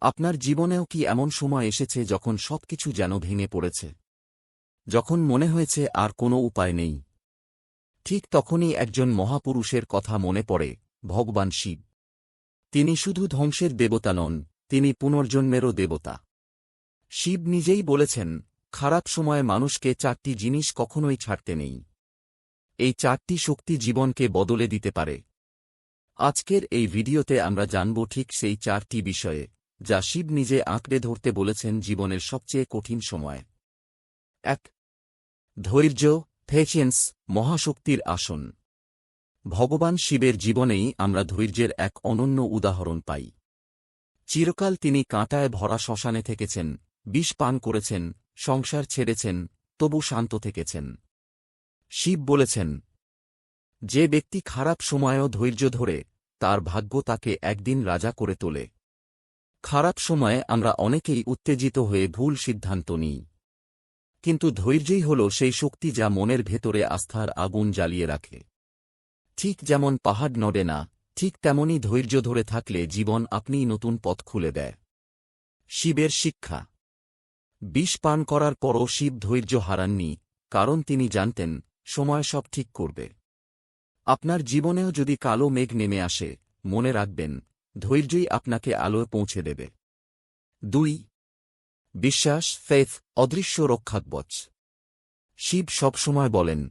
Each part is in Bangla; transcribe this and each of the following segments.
আপনার জীবনেও কি এমন সময় এসেছে যখন সবকিছু যেন ভেঙে পড়েছে? যখন মনে হয়েছে আর কোনো উপায় নেই। ঠিক তখনই একজন মহাপুরুষের কথা মনে পড়ে, ভগবান শিব। তিনি শুধু ধ্বংসের দেবতা নন, তিনি পুনর্জন্মেরও দেবতা। শিব নিজেই বলেছেন, খারাপ সময়ে মানুষকে চারটি জিনিস কখনোই ছাড়তে নেই। এই চারটি শক্তি জীবনকে বদলে দিতে পারে। আজকের এই ভিডিওতে আমরা জানব ঠিক সেই চারটি বিষয়ে। যা শিব নিজে আঁকড়ে ধরতে বলেছেন জীবনের সবচেয়ে কঠিন সময়। এক, ধৈর্য ফেচিয়েন্স মহাশক্তির আসন। ভগবান শিবের জীবনেই আমরা ধৈর্যের এক অনন্য উদাহরণ পাই। চিরকাল তিনি কাঁটায় ভরা শ্মশানে থেকেছেন, বিষ পান করেছেন, সংসার ছেড়েছেন, তবু শান্ত থেকেছেন। শিব বলেছেন, যে ব্যক্তি খারাপ সময়েও ধৈর্য ধরে, তার ভাগ্য তাকে একদিন রাজা করে তোলে। খারাপ সময়ে আমরা অনেকেই উত্তেজিত হয়ে ভুল সিদ্ধান্ত নিই। কিন্তু ধৈর্যই হল সেই শক্তি যা মনের ভেতরে আস্থার আগুন জ্বালিয়ে রাখে। ঠিক যেমন পাহাড় নড়ে না, ঠিক তেমনই ধৈর্য ধরে থাকলে জীবন আপনিই নতুন পথ খুলে দেয়। শিবের শিক্ষা। বিষ পান করার পরও শিব ধৈর্য হারাননি, কারণ তিনি জানতেন, সময় সব ঠিক করবে। আপনার জীবনেও যদি কালো মেঘ নেমে আসে, মনে রাখবেন ধৈর্যই আপনাকে আলোয় পৌঁছে দেবে। দুই, বিশ্বাস, ফেথ, অদৃশ্য রক্ষাকবচ শিব সবসময় বলেন,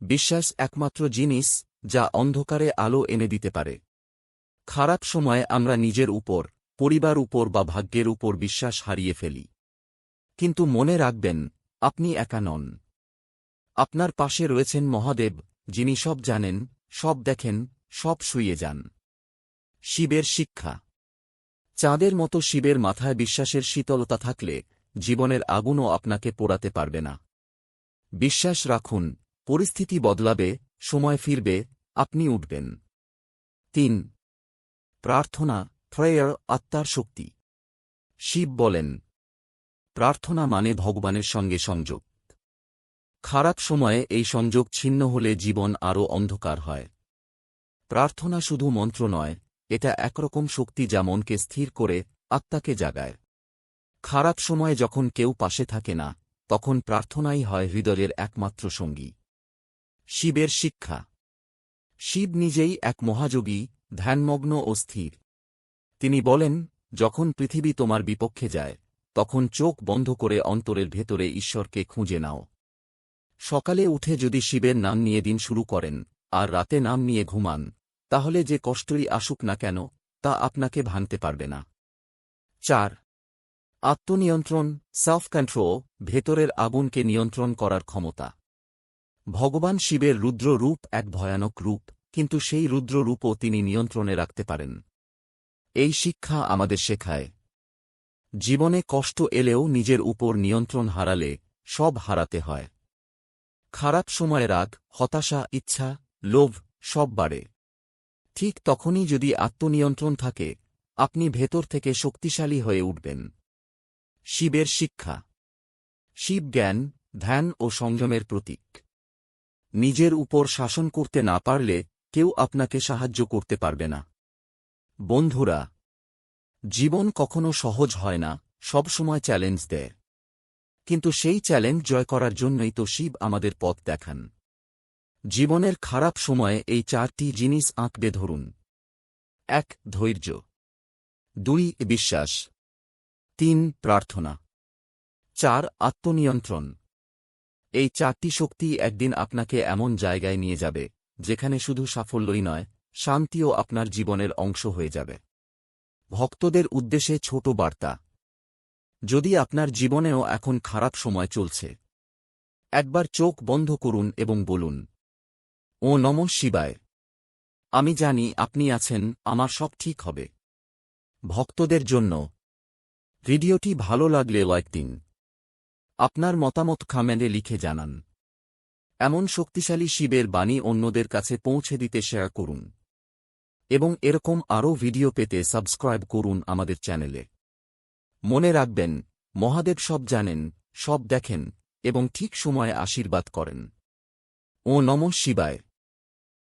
বিশ্বাস একমাত্র জিনিস যা অন্ধকারে আলো এনে দিতে পারে। খারাপ সময়ে আমরা নিজের উপর, পরিবার উপর বা ভাগ্যের উপর বিশ্বাস হারিয়ে ফেলি। কিন্তু মনে রাখবেন, আপনি একা নন। আপনার পাশে রয়েছেন মহাদেব, যিনি সব জানেন, সব দেখেন, সব শুয়ে যান। শিবের শিক্ষা। চাঁদের মতো শিবের মাথায় বিশ্বাসের শীতলতা থাকলে জীবনের আগুনও আপনাকে পোড়াতে পারবে না। বিশ্বাস রাখুন, পরিস্থিতি বদলাবে, সময় ফিরবে, আপনি উঠবেন। তিন, প্রার্থনা প্রেয়ার আত্মার শক্তি। শিব বলেন, প্রার্থনা মানে ভগবানের সঙ্গে সংযোগ। খারাপ সময়ে এই সংযোগ ছিন্ন হলে জীবন আরও অন্ধকার হয়। প্রার্থনা শুধু মন্ত্র নয় এটা একরকম শক্তি যা মনকে স্থির করে, আত্মাকে জাগায়। খারাপ সময়ে যখন কেউ পাশে থাকে না, তখন প্রার্থনাই হয় হৃদয়ের একমাত্র সঙ্গী। শিবের শিক্ষা। শিব নিজেই এক মহাযোগী, ধ্যানমগ্ন ও স্থির। তিনি বলেন, যখন পৃথিবী তোমার বিপক্ষে যায়, তখন চোখ বন্ধ করে অন্তরের ভেতরে ঈশ্বরকে খুঁজে নাও। সকালে উঠে যদি শিবের নাম নিয়ে দিন শুরু করেন, আর রাতে নাম নিয়ে ঘুমান তাহলে যে কষ্টই আসুক না কেন, তা আপনাকে ভাঙতে পারবে না। চার, আত্মনিয়ন্ত্রণ সেলফ কন্ট্রোল ভেতরের আগুনকে নিয়ন্ত্রণ করার ক্ষমতা। ভগবান শিবের রুদ্র রূপ এক ভয়ানক রূপ, কিন্তু সেই রুদ্র রূপও তিনি নিয়ন্ত্রণে রাখতে পারেন। এই শিক্ষা আমাদের শেখায়। জীবনে কষ্ট এলেও নিজের উপর নিয়ন্ত্রণ হারালে সব হারাতে হয়। খারাপ সময়ে রাগ, হতাশা, ইচ্ছা, লোভ সব বাড়ে। ঠিক তখনই যদি আত্মনিয়ন্ত্রণ থাকে, আপনি ভেতর থেকে শক্তিশালী হয়ে উঠবেন। শিবের শিক্ষা। শিব জ্ঞান, ধ্যান ও সংযমের প্রতীক। নিজের উপর শাসন করতে না পারলে কেউ আপনাকে সাহায্য করতে পারবে না। বন্ধুরা, জীবন কখনো সহজ হয় না সবসময় চ্যালেঞ্জ দেয়। কিন্তু সেই চ্যালেঞ্জ জয় করার জন্যই তো শিব আমাদের পথ দেখান। জীবনের খারাপ সময়ে এই চারটি জিনিস আঁকবে ধরুন। এক, ধৈর্য। দুই, বিশ্বাস। তিন, প্রার্থনা। চার, আত্মনিয়ন্ত্রণ। এই চারটি শক্তি একদিন আপনাকে এমন জায়গায় নিয়ে যাবে, যেখানে শুধু সাফল্যই নয়, শান্তিও আপনার জীবনের অংশ হয়ে যাবে। ভক্তদের উদ্দেশ্যে ছোট বার্তা। যদি আপনার জীবনেও এখন খারাপ সময় চলছে, একবার চোখ বন্ধ করুন এবং বলুন ও নম শিবায়। আমি জানি আপনি আছেন, আমার সব ঠিক হবে। ভক্তদের জন্য। ভিডিওটি ভালো লাগলে লাইক দিন। আপনার মতামত খামেনে লিখে জানান। এমন শক্তিশালী শিবের বাণী অন্যদের কাছে পৌঁছে দিতে শেয়ার করুন। এবং এরকম আরও ভিডিও পেতে সাবস্ক্রাইব করুন আমাদের চ্যানেলে। মনে রাখবেন, মহাদেব সব জানেন, সব দেখেন এবং ঠিক সময়ে আশীর্বাদ করেন। ও নম শিবায়।